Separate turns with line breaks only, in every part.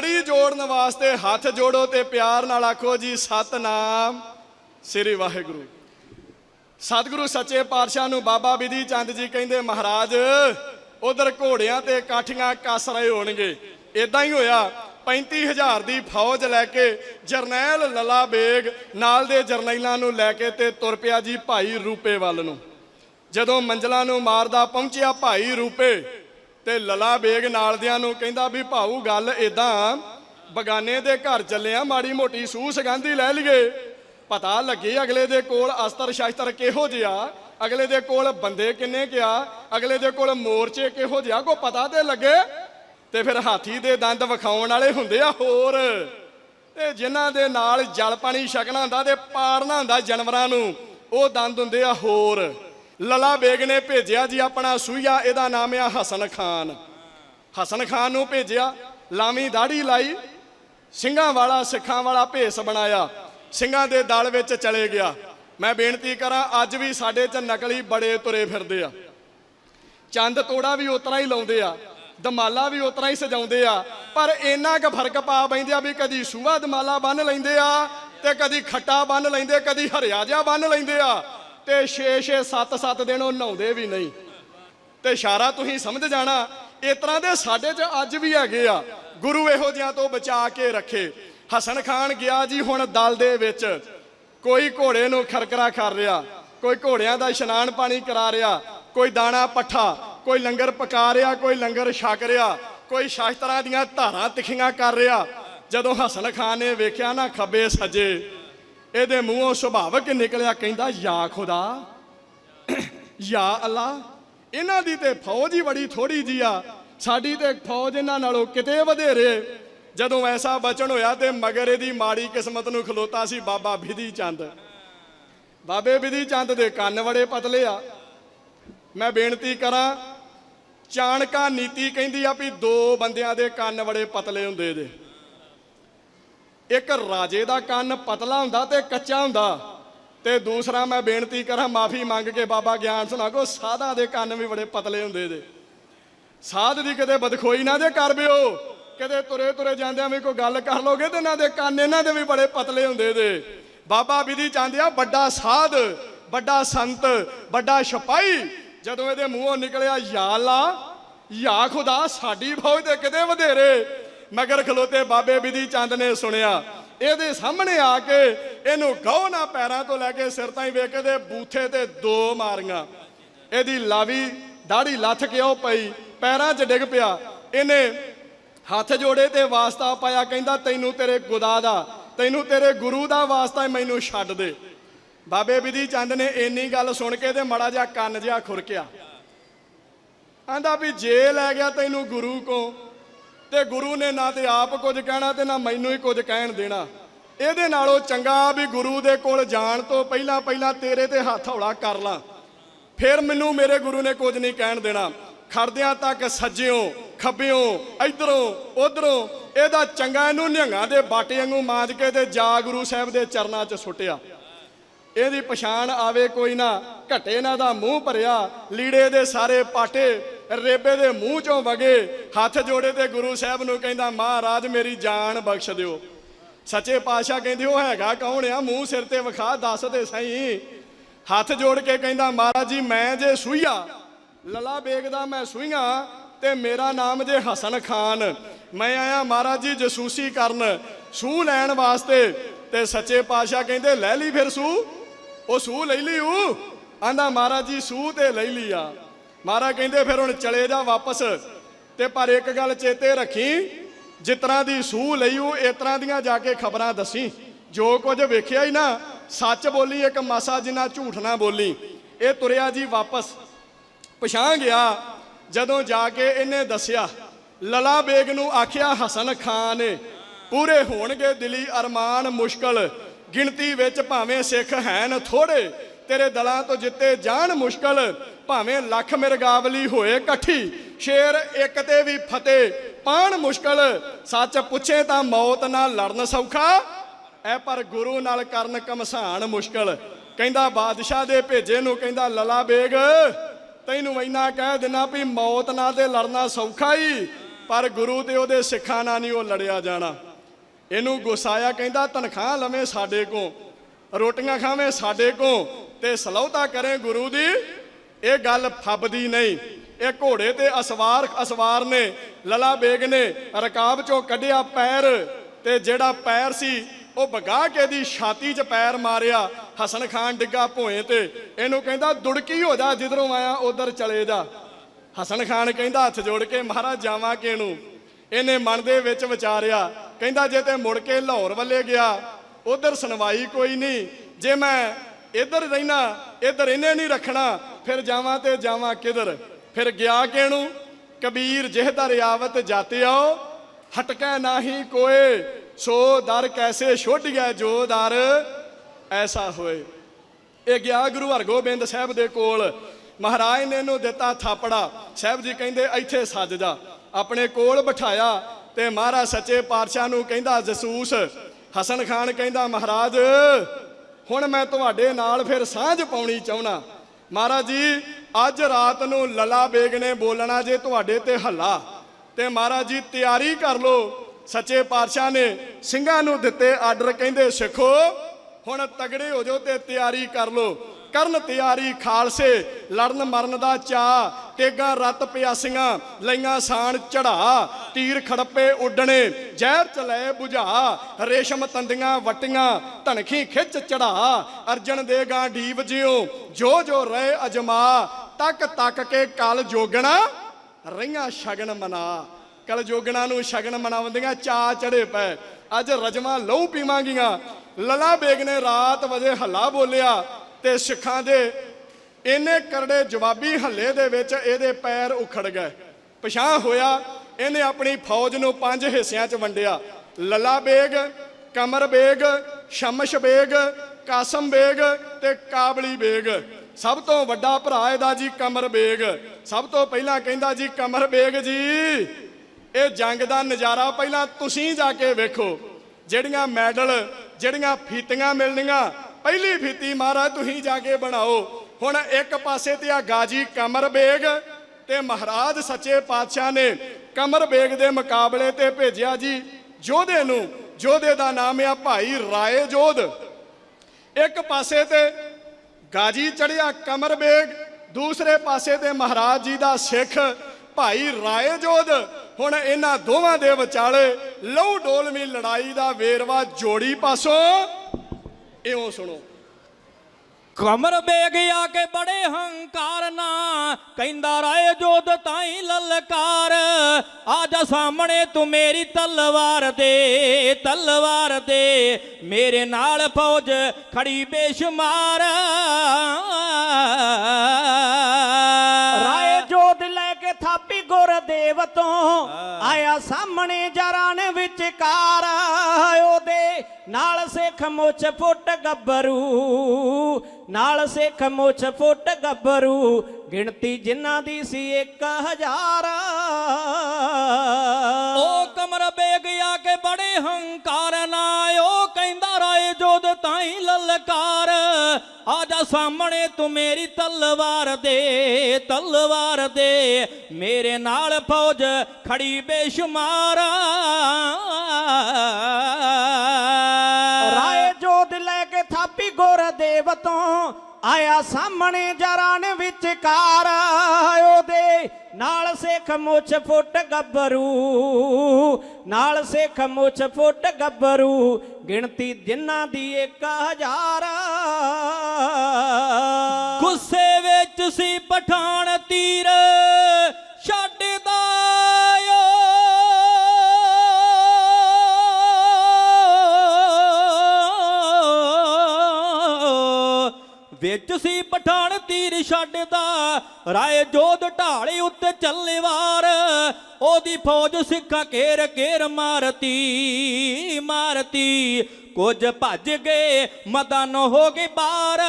ਲੜੀ ਜੋੜਨ ਵਾਸਤੇ ਹੱਥ ਜੋੜੋ ਤੇ ਪਿਆਰ ਨਾਲ ਆਖੋ ਜੀ, ਸਤਨਾਮ ਸ੍ਰੀ ਵਾਹਿਗੁਰੂ। ਸਤਿਗੁਰੂ ਸੱਚੇ ਪਾਤਸ਼ਾਹ ਨੂੰ ਬਾਬਾ ਬਿਧੀ ਚੰਦ ਜੀ ਕਹਿੰਦੇ, ਮਹਾਰਾਜ, ਉਧਰ ਘੋੜਿਆਂ ਤੇ ਕਾਠੀਆਂ ਕੱਸ ਰਹੇ ਹੋਣਗੇ। ਇਦਾਂ ਹੀ ਹੋਇਆ। 35000 ਦੀ ਫੌਜ ਲੈ ਕੇ ਜਰਨੈਲ ਲਲਾ ਬੇਗ ਨਾਲ ਦੇ ਜਰਨੈਲਾਂ ਨੂੰ ਲੈ ਕੇ ਤੇ ਤੁਰ ਪਿਆ ਜੀ ਭਾਈ ਰੂਪੇ ਵੱਲ ਨੂੰ। ਜਦੋਂ ਮੰਜ਼ਲਾਂ ਨੂੰ ਮਾਰਦਾ ਪਹੁੰਚਿਆ ਭਾਈ ਰੂਪੇ ਤੇ ਲਲਾ ਬੇਗ ਨਾਲ ਨੂੰ ਕਹਿੰਦਾ ਵੀ ਭਾਊ ਗੱਲ ਇਦਾਂ ਬਗਾਨੇ ਦੇ ਘਰ ਚੱਲਿਆ ਮਾੜੀ ਮੋਟੀ ਸੂਹ ਸਗੰਧੀ ਲੈ ਲਈਏ। ਪਤਾ ਲੱਗੇ ਅਗਲੇ ਦੇ ਕੋਲ ਅਸਤਰ ਸ਼ਾਸਤਰ ਕਿਹੋ ਜਿਹਾ। ਅਗਲੇ ਦੇ ਕੋਲ ਬੰਦੇ ਕਿੰਨੇ ਕਿਆ ਅਗਲੇ ਦੇ ਕੋਲ ਮੋਰਚੇ ਕਿਹੋ ਜਿਹਾ ਕੋ ਪਤਾ ਤੇ ਲੱਗੇ? ਤੇ ਫਿਰ ਹਾਥੀ ਦੇ ਦੰਦ ਵਿਖਾਉਣ ਵਾਲੇ ਹੁੰਦੇ ਆ ਹੋਰ। ਤੇ ਜਿਨ੍ਹਾਂ ਦੇ ਨਾਲ ਜਲ ਪਾਣੀ ਛਕਣਾ ਹੁੰਦਾ ਤੇ ਪਾੜਨਾ ਹੁੰਦਾ ਜਾਨਵਰਾਂ ਨੂੰ, ਉਹ ਦੰਦ ਹੁੰਦੇ ਆ ਹੋਰ। ਲਲਾ ਬੇਗ ਨੇ ਭੇਜਿਆ ਜੀ ਆਪਣਾ ਸੂਈਆ, ਇਹਦਾ ਨਾਮ ਆ ਹਸਨ ਖਾਨ। ਹਸਨ ਖਾਨ ਨੂੰ ਭੇਜਿਆ, ਲਾਵੀਂ ਦਾੜੀ ਲਾਈ, ਸਿੰਘਾਂ ਵਾਲਾ, ਸਿੱਖਾਂ ਵਾਲਾ ਭੇਸ ਬਣਾਇਆ, ਸਿੰਘਾਂ ਦੇ ਦਲ ਵਿੱਚ ਚਲੇ ਗਿਆ। ਮੈਂ ਬੇਨਤੀ ਕਰਾਂ, ਅੱਜ ਵੀ ਸਾਡੇ 'ਚ ਨਕਲੀ ਬੜੇ ਤੁਰੇ ਫਿਰਦੇ ਆ। ਚੰਦ ਤੋੜਾ ਵੀ ਉਤਰਾ ਹੀ ਲਾਉਂਦੇ ਆ, ਦਮਾਲਾ ਵੀ ਉਤਰਾ ਹੀ ਸਜਾਉਂਦੇ ਆ, ਪਰ ਇੰਨਾ ਕੁ ਫ਼ਰਕ ਪਾ ਬੈਂਦੇ ਆ ਵੀ ਕਦੀ ਸੂਹਾ ਦਮਾਲਾ ਬੰਨ ਲੈਂਦੇ ਆ ਤੇ ਕਦੀ ਖੱਟਾ ਬੰਨ ਲੈਂਦੇ, ਕਦੀ ਹਰਿਆ ਜਿਹਾ ਬੰਨ ਲੈਂਦੇ ਆ। ਤੇ 6 6 7 7 ਦਿਨ ਉਹ ਨਹਾਉਂਦੇ ਵੀ ਨਹੀਂ। ਤੇ ਇਸ਼ਾਰਾ ਤੁਸੀਂ ਸਮਝ ਜਾਣਾ, ਇਸ ਤਰ੍ਹਾਂ ਦੇ ਸਾਡੇ 'ਚ ਅੱਜ ਵੀ ਹੈਗੇ ਆ। ਗੁਰੂ ਇਹੋ ਜਿਹਾਂ ਤੋਂ ਬਚਾ ਕੇ ਰੱਖੇ। ਹਸਨ ਖਾਨ ਗਿਆ ਜੀ ਹੁਣ ਦਲ ਦੇ ਵਿੱਚ। ਕੋਈ ਘੋੜੇ ਨੂੰ ਖਰਕਰਾ ਕਰ ਰਿਹਾ, ਕੋਈ ਘੋੜਿਆਂ ਦਾ ਇਸ਼ਨਾਨ ਪਾਣੀ ਕਰਾ ਰਿਹਾ, ਕੋਈ ਦਾਣਾ ਪੱਠਾ, ਕੋਈ ਲੰਗਰ ਪਕਾ ਰਿਹਾ, ਕੋਈ ਲੰਗਰ ਛਕ ਰਿਹਾ, ਕੋਈ ਸ਼ਾਸਤਰਾਂ ਦੀਆਂ ਧਾਰਾਂ ਤਿੱਖੀਆਂ ਕਰ ਰਿਹਾ। ਜਦੋਂ ਹਸਨ ਖਾਨ ਨੇ ਵੇਖਿਆ ਨਾ ਖੱਬੇ ਸੱਜੇ ਇਹਦੇ ਮੂੰਹੋਂ ਸੁਭਾਵਕ ਨਿਕਲਿਆ ਕਹਿੰਦਾ, ਯਾ ਖੁਦਾ, ਯਾ ਅੱਲਾ ਇਹਨਾਂ ਦੀ ਤੇ ਫੌਜ ਹੀ ਬੜੀ ਥੋੜੀ ਜੀ ਆ। ਸਾਡੀ ਤੇ ਫੌਜ ਇਹਨਾਂ ਨਾਲੋਂ ਕਿਤੇ ਵਧੇਰੇ। ਜਦੋਂ ਐਸਾ ਬਚਨ ਹੋਇਆ ਤੇ ਮਗਰ ਇਹਦੀ ਮਾੜੀ ਕਿਸਮਤ ਨੂੰ ਖਲੋਤਾ ਸੀ ਬਾਬਾ ਵਿਧੀ ਚੰਦ। ਬਾਬੇ ਵਿਧੀ ਚੰਦ ਦੇ ਕੰਨ ਬੜੇ ਪਤਲੇ ਆ। ਮੈਂ ਬੇਨਤੀ ਕਰਾਂ, ਚਾਣਕਾ ਨੀਤੀ ਕਹਿੰਦੀ ਆ ਵੀ ਦੋ ਬੰਦਿਆਂ ਦੇ ਕੰਨ ਬੜੇ ਪਤਲੇ ਹੁੰਦੇ ਜੇ। ਇੱਕ ਰਾਜੇ ਦਾ ਕੰਨ ਪਤਲਾ ਹੁੰਦਾ ਤੇ ਕੱਚਾ ਹੁੰਦਾ। ਤੇ ਦੂਸਰਾ ਮੈਂ ਬੇਨਤੀ ਕਰਾਂ, ਮਾਫੀ ਮੰਗ ਕੇ ਬਾਬਾ ਗਿਆਨ ਸੁਣਾ ਕੋ ਸਾਧਾਂ ਦੇ ਕੰਨ ਵੀ ਬੜੇ ਪਤਲੇ ਹੁੰਦੇ ਦੇ ਸਾਧ ਦੀ ਕਦੇ ਬਦਖੋਈ ਨਾ ਦੇ ਕਰ ਬਿਓ ਕਦੇ ਤੁਰੇ ਤੁਰੇ ਜਾਂਦਿਆਂ ਵੀ ਕੋਈ ਗੱਲ ਕਰ ਲੋਗੇ ਤੇ ਇਹਨਾਂ ਦੇ ਕੰਨ ਇਹਨਾਂ ਦੇ ਵੀ ਬੜੇ ਪਤਲੇ ਹੁੰਦੇ ਦੇ ਬਾਬਾ ਬਿਧੀ ਚਾਂਦਿਆ ਵੱਡਾ ਸਾਧ, ਵੱਡਾ ਸੰਤ, ਵੱਡਾ ਸਿਪਾਹੀ। ਜਦੋਂ ਇਹਦੇ ਮੂੰਹੋਂ ਨਿਕਲਿਆ ਯਾ ਅੱਲਾ ਯਾ ਖੁਦਾ, ਸਾਡੀ ਫੌਜ ਤੇ ਕਿਤੇ ਵਧੇਰੇ। ਮਗਰ ਖਲੋਤੇ ਬਾਬੇ ਬਿਧੀ ਚੰਦ ਨੇ ਸੁਣਿਆ। ਇਹਦੇ ਸਾਹਮਣੇ ਆ ਕੇ ਇਹਨੂੰ ਗਹੋ ਨਾ ਪੈਰਾਂ ਤੋਂ ਲੈ ਕੇ ਸਿਰ ਤਾਈਂ ਵੇਖ ਕੇ ਤੇ ਬੂਥੇ ਤੇ ਦੋ ਮਾਰੀਆਂ। ਇਹਦੀ ਲਾਵੀ ਦਾੜੀ ਲੱਥ ਕੇ ਉਹ ਪਈ? ਪੈਰਾਂ 'ਚ ਡਿੱਗ ਪਿਆ। ਇਹਨੇ ਹੱਥ ਜੋੜੇ ਤੇ ਵਾਸਤਾ ਪਾਇਆ, ਕਹਿੰਦਾ, ਤੈਨੂੰ ਤੇਰੇ ਗੁਦਾ ਦਾ, ਤੈਨੂੰ ਤੇਰੇ ਗੁਰੂ ਦਾ ਵਾਸਤਾ ਮੈਨੂੰ ਛੱਡ ਦੇ। ਬਾਬੇ ਬਿਧੀ ਚੰਦ ਨੇ ਇੰਨੀ ਗੱਲ ਸੁਣ ਕੇ ਤੇ ਮੜਾ ਜਿਹਾ ਕੰਨ ਜਿਹਾ ਖੁਰਕਿਆ। ਆਂਦਾ ਵੀ ਜੇ ਲੈ ਗਿਆ ਤੈਨੂੰ ਗੁਰੂ ਕੋ ਤੇ ਗੁਰੂ ਨੇ ਨਾ ਤੇ ਆਪ ਕੁਝ ਕਹਿਣਾ ਤੇ ਨਾ ਮੈਨੂੰ ਹੀ ਕੁਝ ਕਹਿਣ ਦੇਣਾ। ਇਹਦੇ ਨਾਲੋਂ ਚੰਗਾ ਵੀ ਗੁਰੂ ਦੇ ਕੋਲ ਜਾਣ ਤੋਂ ਪਹਿਲਾਂ ਪਹਿਲਾਂ ਤੇਰੇ ਤੇ ਹੱਥ ਹੌਲਾ ਕਰ ਲਾਂ। ਫਿਰ ਮੈਨੂੰ ਮੇਰੇ ਗੁਰੂ ਨੇ ਕੁਝ ਨਹੀਂ ਕਹਿਣ ਦੇਣਾ। ਖੜਦਿਆਂ ਤੱਕ ਸੱਜਿਓ, ਖੱਬਿਓ, ਇਧਰੋਂ, ਉਧਰੋਂ, ਇਹਦਾ ਚੰਗਾ ਇਹਨੂੰ ਨਿਹੰਗਾਂ ਦੇ ਬਾਟੇ ਵਾਂਗੂ ਮਾਂਜ ਕੇ ਤੇ ਜਾ ਗੁਰੂ ਸਾਹਿਬ ਦੇ ਚਰਨਾਂ 'ਚ ਸੁੱਟਿਆ। ਇਹਦੀ ਪਛਾਣ ਆਵੇ ਕੋਈ ਨਾ, ਘਟੇ ਇਹਨਾਂ ਦਾ ਮੂੰਹ ਭਰਿਆ, ਲੀੜੇ ਦੇ ਸਾਰੇ ਪਾਟੇ ਰੇਬੇ ਦੇ ਮੂੰਹ ਚੋਂ ਵਗੇ, ਹੱਥ ਜੋੜੇ ਤੇ ਗੁਰੂ ਸਾਹਿਬ ਨੂੰ ਕਹਿੰਦਾ, ਮਹਾਰਾਜ, ਮੇਰੀ ਜਾਨ ਬਖਸ਼ ਦਿਓ। ਸੱਚੇ ਪਾਤਸ਼ਾਹ ਕਹਿੰਦੇ, ਉਹ ਹੈਗਾ ਕੌਣ ਆ? ਮੂੰਹ ਸਿਰ ਤੇ ਵਿਖਾ, ਦੱਸ ਦੇ ਸਹੀ। ਹੱਥ ਜੋੜ ਕੇ ਕਹਿੰਦਾ, ਮਹਾਰਾਜ ਜੀ, ਮੈਂ ਜੇ ਸੂਈਆ, ਲਲਾ ਬੇਗ ਦਾ ਮੈਂ ਸੂਈਆ, ਤੇ ਮੇਰਾ ਨਾਮ ਜੇ ਹਸਨ ਖਾਨ। ਮੈਂ ਆਇਆ, ਮਹਾਰਾਜ ਜੀ, ਜਸੂਸੀ ਕਰਨ ਸੂਹ ਲੈਣ ਵਾਸਤੇ। ਤੇ ਸੱਚੇ ਪਾਤਸ਼ਾਹ ਕਹਿੰਦੇ, ਲੈ ਲਈ ਫਿਰ ਸੂਹ ਉਹ ਸੂਹ ਲੈ ਲਈ ਉਹ ਆਂਦਾ, ਮਹਾਰਾਜ ਜੀ ਸੂਹ ਤੇ ਲੈ ਲਈ ਆ ਮਹਾਰਾਜ ਕਹਿੰਦੇ ਫਿਰ ਹੁਣ ਚਲੇ ਜਾ ਵਾਪਸ। ਤੇ ਪਰ ਇੱਕ ਗੱਲ ਚੇਤੇ ਰੱਖੀ ਜਿਸ ਤਰ੍ਹਾਂ ਦੀ ਸੂਹ ਲਈ ਇਸ ਤਰ੍ਹਾਂ ਦੀਆਂ ਜਾ ਕੇ ਖਬਰਾਂ ਦੱਸੀ। ਜੋ ਕੁਝ ਵੇਖਿਆ ਹੀ ਨਾ, ਸੱਚ ਬੋਲੀ, ਇੱਕ ਮਾਸਾ ਜਿੰਨਾ ਝੂਠ ਨਾ ਬੋਲੀ, ਇਹ ਤੁਰਿਆ ਜੀ ਵਾਪਸ। ਪਛਾਣ ਗਿਆ, ਜਦੋਂ ਜਾ ਕੇ ਇਹਨੇ ਦੱਸਿਆ, ਲਲਾ ਬੇਗ ਨੂੰ ਆਖਿਆ, ਹਸਨ ਖਾਨ ਨੇ ਪੂਰੇ ਹੋਣਗੇ ਦਿਲੀ ਅਰਮਾਨ ਮੁਸ਼ਕਲ, ਗਿਣਤੀ ਵਿੱਚ ਭਾਵੇਂ ਸਿੱਖ ਹੈਨ ਥੋੜੇ ਤੇਰੇ ਦਲਾਂ ਤੋਂ ਜਿੱਤੇ ਜਾਣ ਮੁਸ਼ਕਲ, ਭਾਵੇਂ ਲੱਖ ਮਿਰਗਾਵਲੀ ਹੋਏ ਇਕੱਠੀ। ਸ਼ੇਰ ਇੱਕ ਤੇ ਵੀ ਫਤਿਹ ਪਾਣ ਮੁਸ਼ਕਲ, ਸੱਚ ਪੁੱਛੇ ਤਾਂ ਮੌਤ ਨਾਲ ਲੜਨ ਸੌਖਾ। ਐ ਪਰ ਗੁਰੂ ਨਾਲ ਕਰਨ ਕਮਸਾਨ ਮੁਸ਼ਕਲ। ਕਹਿੰਦਾ ਬਾਦਸ਼ਾਹ ਦੇ ਭੇਜੇ ਨੂੰ ਕਹਿੰਦਾ, ਲਲਾ ਬੇਗ, ਤੈਨੂੰ ਇੰਨਾ ਕਹਿ ਦੇਣਾ ਵੀ ਮੌਤ ਨਾਲ ਤੇ ਲੜਨਾ ਸੌਖਾ ਹੀ ਪਰ ਗੁਰੂ ਤੇ ਉਹਦੇ ਸਿੱਖਾਂ ਨਾਲ ਨਹੀਂ ਉਹ ਲੜਿਆ ਜਾਣਾ। ਇਹਨੂੰ ਗੁੱਸਾਇਆ ਕਹਿੰਦਾ, ਤਨਖਾਹ ਲਵੇਂ ਸਾਡੇ ਕੋ ਰੋਟੀਆਂ ਖਾਵੇਂ ਸਾਡੇ ਕੋ ਤੇ ਸਲੌਤਾ ਕਰੇ ਗੁਰੂ ਦੀ। ਇਹ ਗੱਲ ਫੱਬਦੀ ਨਹੀਂ। ਇਹ ਘੋੜੇ ਤੇ ਅਸਵਾਰ ਅਸਵਾਰ ਨੇ, ਲਲਾ ਬੇਗ ਨੇ ਰਕਾਬ ਚੋਂ ਕੱਢਿਆ ਪੈਰ ਤੇ ਜਿਹੜਾ ਪੈਰ ਸੀ, ਉਹ ਬਗਾ ਕੇ ਦੀ ਛਾਤੀ 'ਚ ਪੈਰ ਮਾਰਿਆ। ਹਸਨ ਖਾਨ ਡਿੱਗਾ ਭੋਏ ਤੇ। ਇਹਨੂੰ ਕਹਿੰਦਾ, ਦੁੜਕੀ ਹੋ ਜਾ, ਜਿੱਧਰੋਂ ਆਇਆ, ਉਧਰ ਚਲੇ ਜਾ। ਹਸਨ ਖਾਨ ਕਹਿੰਦਾ, ਹੱਥ ਜੋੜ ਕੇ ਮਹਾਰਾਜ ਜਾਵਾਂ ਕਿਹਨੂੰ? ਇਹਨੇ ਮਨ ਦੇ ਵਿੱਚ ਵਿਚਾਰਿਆ। ਕਹਿੰਦਾ, ਜੇ ਤੇ ਮੁੜ ਕੇ ਲਾਹੌਰ ਵੱਲੇ ਗਿਆ ਉਧਰ ਸੁਣਵਾਈ ਕੋਈ ਨਹੀਂ। ਜੇ ਮੈਂ ਇੱਧਰ ਰਹਿਣਾ, ਇੱਧਰ ਇਹਨੇ ਨਹੀਂ ਰੱਖਣਾ, ਫਿਰ ਜਾਵਾਂ ਤੇ ਜਾਵਾਂ ਕਿਧਰ? ਫਿਰ ਗਿਆ ਕਿਹਨੂੰ? ਕਬੀਰ ਜਿਹਦਰ ਆਵਤ ਜਾਤਿਓ ਹਟਕੈ ਨਾਹੀ ਕੋਏ, ਸੋ ਦਰ ਕੈਸੇ ਛੁੱਟ ਗਿਆ ਜੋ ਦਰ? ਐਸਾ ਹੋਏ। ਇਹ ਗਿਆ ਗੁਰੂ ਹਰਗੋਬਿੰਦ ਸਾਹਿਬ ਦੇ ਕੋਲ। ਮਹਾਰਾਜ ਨੇ ਇਹਨੂੰ ਦਿੱਤਾ ਥਾਪੜਾ। ਸਾਹਿਬ ਜੀ ਕਹਿੰਦੇ, ਇੱਥੇ ਸੱਜ ਜਾ। ਆਪਣੇ ਕੋਲ ਬਿਠਾਇਆ ਤੇ ਮਹਾਰਾਜ ਸੱਚੇ ਪਾਤਸ਼ਾਹ ਨੂੰ ਕਹਿੰਦਾ, ਜਸੂਸ ਹਸਨ ਖਾਨ ਕਹਿੰਦਾ, ਮਹਾਰਾਜ, ਹੁਣ ਮੈਂ ਤੁਹਾਡੇ ਨਾਲ ਫਿਰ ਸਾਂਝ ਪਾਉਣੀ ਚਾਹੁੰਨਾ। ਮਹਾਰਾਜ ਜੀ, ਅੱਜ ਰਾਤ ਨੂੰ ਲਲਾ ਬੇਗ ਨੇ ਬੋਲਣਾ ਜੇ ਤੁਹਾਡੇ ਤੇ ਹੱਲਾ। ਤੇ ਮਹਾਰਾਜ ਜੀ, ਤਿਆਰੀ ਕਰ ਲਓ। ਸੱਚੇ ਪਾਤਸ਼ਾਹ ਨੇ ਸਿੰਘਾਂ ਨੂੰ ਦਿੱਤੇ ਆਰਡਰ, ਕਹਿੰਦੇ, ਸਿੱਖੋ, ਹੁਣ ਤਗੜੇ ਹੋ ਜਾਓ ਤੇ ਤਿਆਰੀ ਕਰ ਲਓ। ਕਰਨ ਤਿਆਰੀ ਖਾਲਸੇ, ਲੜਨ ਮਰਨ ਦਾ ਚਾ ਤੇਗਾ ਰਤ ਪਿਆਸੀਆਂ, ਲਈਆਂ ਸਾਣ ਚੜਾ ਤੀਰ ਖੜਪੇ ਉੱਡਣੇ, ਜ਼ਹਿਰ ਚਲੇ 부ਝਾ ਰੇਸ਼ਮ ਤੰਦੀਆਂ ਵਟੀਆਂ ਧਨਖੀ ਖਿੱਚ ਚੜਾ, ਅਰਜਨ ਦੇ ਢੀਵ ਜਿਉ, ਜੋ ਜੋ ਰਹੇ ਅਜਮਾ, ਤੱਕ ਤੱਕ ਕੇ ਕਲ ਜੋਗਣਾ ਰਈਆਂ ਸ਼ਗਨ ਮਨਾ। ਕਲ ਜੋਗਣਾ ਨੂੰ ਸ਼ਗਨ ਮਨਾਉਂਦੀਆਂ ਚਾ ਚੜੇ ਪਏ ਅੱਜ ਰਜਮਾ ਲਹੂ ਪੀਵਾਂਗੀਆਂ। ਲਲਾ ਬੇਗ ਨੇ ਰਾਤ ਵਜੇ ਹੱਲਾ ਬੋਲਿਆ, ਤੇ ਸਿੱਖਾਂ ਦੇ ਇਹਨੇ ਕਰੜੇ ਜਵਾਬੀ ਹੱਲੇ ਦੇ ਵਿੱਚ ਇਹਦੇ ਪੈਰ ਉਖੜ ਗਏ। ਪਛਾਹ ਹੋਇਆ ਇਹਨੇ ਆਪਣੀ ਫੌਜ ਨੂੰ ਪੰਜ ਹਿੱਸਿਆਂ 'ਚ ਵੰਡਿਆ। ਲੱਲਾ ਬੇਗ, ਕਮਰ ਬੇਗ, ਸ਼ਮਸ਼ ਬੇਗ, ਕਾਸਮ ਬੇਗ ਤੇ ਕਾਬਲੀ ਬੇਗ। ਸਭ ਤੋਂ ਵੱਡਾ ਭਰਾ ਇਹਦਾ ਜੀ ਕਮਰ ਬੇਗ। ਸਭ ਤੋਂ ਪਹਿਲਾਂ ਕਹਿੰਦਾ ਜੀ, ਕਮਰ ਬੇਗ ਜੀ, ਇਹ ਜੰਗ ਦਾ ਨਜ਼ਾਰਾ ਪਹਿਲਾਂ ਤੁਸੀਂ ਜਾ ਕੇ ਵੇਖੋ। ਜਿਹੜੀਆਂ ਮੈਡਲ, ਜਿਹੜੀਆਂ ਫੀਤੀਆਂ ਮਿਲਣੀਆਂ, ਪਹਿਲੀ ਫੀਤੀ ਮਹਾਰਾਜ ਤੁਸੀਂ ਜਾ ਕੇ ਬਣਾਓ। ਹੁਣ ਇੱਕ ਪਾਸੇ ਤੇ ਆ ਗਾਜੀ ਕਮਰ ਬੇਗ ਤੇ ਮਹਾਰਾਜ ਸੱਚੇ ਪਾਤਸ਼ਾਹ ਨੇ ਕਮਰ ਬੇਗ ਦੇ ਮੁਕਾਬਲੇ ਤੇ ਭੇਜਿਆ ਜੀ। ਯੋਧੇ ਨੂੰ ਯੋਧੇ ਦਾ ਨਾਮ ਆ ਭਾਈ ਰਾਏ ਜੋਧ ਇੱਕ ਪਾਸੇ ਤੇ ਗਾਜੀ ਚੜਿਆ ਕਮਰ ਬੇਗ, ਦੂਸਰੇ ਪਾਸੇ ਤੇ ਮਹਾਰਾਜ ਜੀ ਦਾ ਸਿੱਖ ਭਾਈ ਰਾਏ ਜੋਧ ਹੁਣ ਇਹਨਾਂ ਦੋਵਾਂ ਦੇ ਵਿਚਾਲੇ ਲਹੂ ਡੋਲਵੀਂ ਲੜਾਈ ਦਾ ਵੇਰਵਾ ਜੋੜੀ ਪਾਸੋਂ। ਇਉਂ ਸੁਣੋ।
ਕਮਰ ਬੇਗ ਆ ਕੇ ਬੜੇ ਹੰਕਾਰ ਨਾ ਕਹਿੰਦਾ, ਰਾਏ ਜੋਧ ਤਾਈ ਲਲਕਾਰ, ਆ ਜਾ ਸਾਹਮਣੇ ਤੂੰ ਮੇਰੀ ਤਲਵਾਰ ਦੇ ਤਲਵਾਰ ਦੇ, ਮੇਰੇ ਨਾਲ ਫੌਜ ਖੜੀ ਬੇਸ਼ੁਮਾਰ
ਥਾਪੀ ਗੁਰਦੇਵ ਤੋਂ ਆਇਆ ਸਾਹਮਣੇ ਜਰਾਨ ਵਿਚਕਾਰ। ਉਹਦੇ ਨਾਲ ਸਿੱਖ ਮੁੱਛ ਫੁੱਟ ਗੱਭਰੂ, ਨਾਲ ਸਿੱਖ ਮੁੱਛ ਫੁੱਟ ਗੱਭਰੂ। ਗਿਣਤੀ ਜਿਨ੍ਹਾਂ ਦੀ ਸੀ 1000
ਉਹ ਕਮਰ ਬੇਗ ਕੇ ਬੜੇ ਹੰਕਾਰ ਨਾ ਕਹਿੰਦਾ, ਰਾਏ ਜੋਧ ਤਾਈ ਲਲਕਾਰ। ਆ ਜਾ ਸਾਹਮਣੇ ਤੂੰ ਮੇਰੀ ਤਲਵਾਰ ਦੇ ਤਲਵਾਰ ਦੇ। ਮੇਰੇ ਨਾਲ ਫੌਜ ਖੜੀ ਬੇਸ਼ੁਮਾਰ।
ਰਾਏ ਜੋਧ ਲੈ ਕੇ ਥਾਪੀ ਗੁਰਦੇਵ ਤੋਂ ਆਇਆ ਸਾਹਮਣੇ ਜਰਾਨ ਵਿਚਕਾਰ। ਉਹਦੇ ਨਾਲ ਸਿੱਖ ਮੁੱਛ ਫੁੱਟ ਗੱਭਰੂ, ਨਾਲ ਸਿੱਖ ਮੁੱਛ ਫੁੱਟ ਗੱਭਰੂ, ਗਿਣਤੀ ਜਿਨ੍ਹਾਂ ਦੀ 1000
ਗੁੱਸੇ ਵਿੱਚ ਸੀ ਪਠਾਨ ਤੀਰ ਵਿੱਚ ਸੀ ਪਠਾਨ ਤੀਰ ਛੱਡਦਾ ਰਾਏ ਜੋਧ ਢਾਲੇ ਉੱਤੇ ਚੱਲੇ ਵਾਰ। ਉਹਦੀ ਫੌਜ ਸਿੱਖਾਂ ਘੇਰ ਘੇਰ ਮਾਰਤੀ ਮਾਰਤੀ। ਕੁਝ ਭੱਜ ਗਏ ਮਦਨ ਹੋ ਗਏ ਬਾਰ।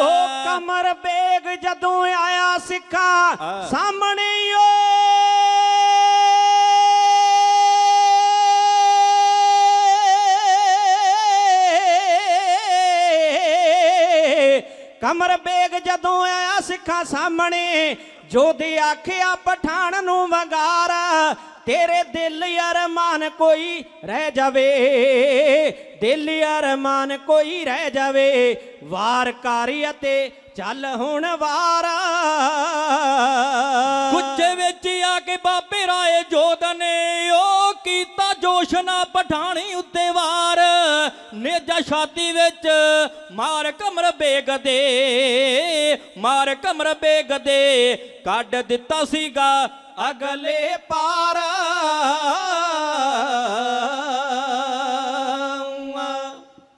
ਉਹ ਕਮਰ ਬੇਗ ਜਦੋਂ ਆਇਆ ਸਿੱਖਾ ਸਾਹਮਣੇ ਜਦੋਂ ਆਇਆ ਸਿੱਖਾਂ ਸਾਹਮਣੇ ਜੋਦ ਆਖਿਆ, ਪਠਾਨ ਨੂੰ ਵਗਾਰ, ਤੇਰੇ ਦਿਲ ਅਰਮਾਨ ਕੋਈ ਰਹਿ ਜਾਵੇ, ਦਿਲ ਅਰਮਾਨ ਕੋਈ ਰਹਿ ਜਾਵੇ, ਵਾਰ ਕਾਰੀ ਅਤੇ ਚੱਲ ਹੁਣ ਵਾਰ।
ਗੁੱਜੇ ਵਿੱਚ ਆ ਕੇ ਬਾਬੇ ਰਾਏ ਜੋਧ ਨੇ ਉਹ ਕੀਤਾ ਜੋਸ਼ ਨਾ ਪਠਾਣੀ ਉੱਤੇ ਵਾਰ। ਨੇਜਾ ਸ਼ਾਦੀ ਵਿੱਚ ਮਾਰ ਕਮਰ ਬੇਗ ਦੇ। ਮਾਰ ਕਮਰ ਬੇਗ ਦੇ ਕੱਢ ਦਿੱਤਾ ਸੀਗਾ
ਅਗਲੇ ਪਾਰ।